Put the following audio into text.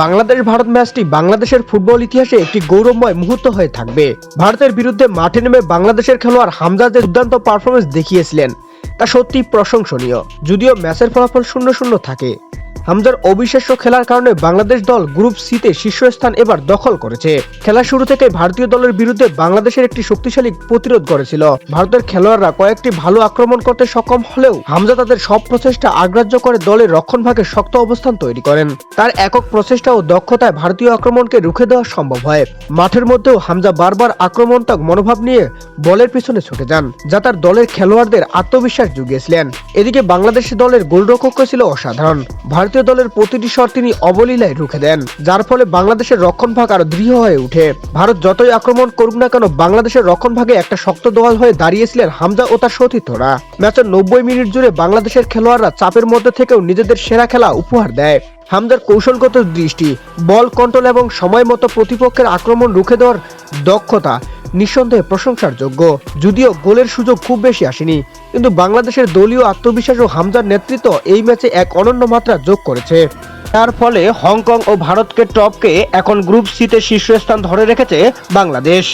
বাংলাদেশ ভারত ম্যাচটি বাংলাদেশের ফুটবল ইতিহাসে একটি গৌরবময় মুহূর্ত হয়ে থাকবে। ভারতের বিরুদ্ধে মাঠে নেমে বাংলাদেশের খেলোয়াড় হামজা দুর্দান্ত পারফরমেন্স দেখিয়েছিলেন। তা সত্যি প্রশংসনীয়, যদিও ম্যাচের ফলাফল শূন্য শূন্য থাকে। হামজার অবিশ্বাস্য খেলার কারণে বাংলাদেশ দল গ্রুপ সিতে শীর্ষস্থান এবার দখল করেছে। খেলা শুরু থেকে ভারতীয় দলের বিরুদ্ধে বাংলাদেশের একটি শক্তিশালী প্রতিরোধ গড়েছিল। ভারতের খেলোয়াড়রা কয়েকটি ভালো আক্রমণ করতে সক্ষম হলেও হামজা তাদের সব প্রচেষ্টা আগ্রাহ্য করে দলের রক্ষণভাগে শক্ত অবস্থান তৈরি করেন। তার একক প্রচেষ্টা ও দক্ষতায় ভারতীয় আক্রমণকে রুখে দেওয়া সম্ভব হয়। মাঠের মধ্যেও হামজা বারবার আক্রমণাত্মক মনোভাব নিয়ে বলের পিছনে ছুটে যান, যা তার দলের খেলোয়াড়দের আত্মবিশ্বাস জুগিয়েছিলেন। এদিকে বাংলাদেশি দলের গোলরক্ষক ছিল অসাধারণ। ভারতীয় দলের প্রতিটি শট তিনি অবলীলায় রুখে দেন, যার ফলে বাংলাদেশের রক্ষণভাগ আরও দৃঢ় হয়ে ওঠে। ভারত যতই আক্রমণ করুক না কেন, বাংলাদেশের রক্ষণভাগে একটা শক্ত দোয়াল হয়ে দাঁড়িয়েছিলেন হামজা ও তার সতীর্থরা। ম্যাচের নব্বই মিনিট জুড়ে বাংলাদেশের খেলোয়াড়রা চাপের মধ্যে থেকেও নিজেদের সেরা খেলা উপহার দেয়। হামজার কৌশলগত দৃষ্টি, বল কন্ট্রোল এবং সময় মতো প্রতিপক্ষের আক্রমণ রুখে দেওয়ার দক্ষতা নিঃসন্দেহে প্রশংসার যোগ্য। যদিও গোলের সুযোগ খুব বেশি আসেনি, কিন্তু বাংলাদেশের দলীয় আত্মবিশ্বাস ও হামজার নেতৃত্ব এই ম্যাচে এক অনন্য মাত্রা যোগ করেছে। তার ফলে হংকং ও ভারতকে টপকে এখন গ্রুপ সিতে শীর্ষস্থান ধরে রেখেছে বাংলাদেশ।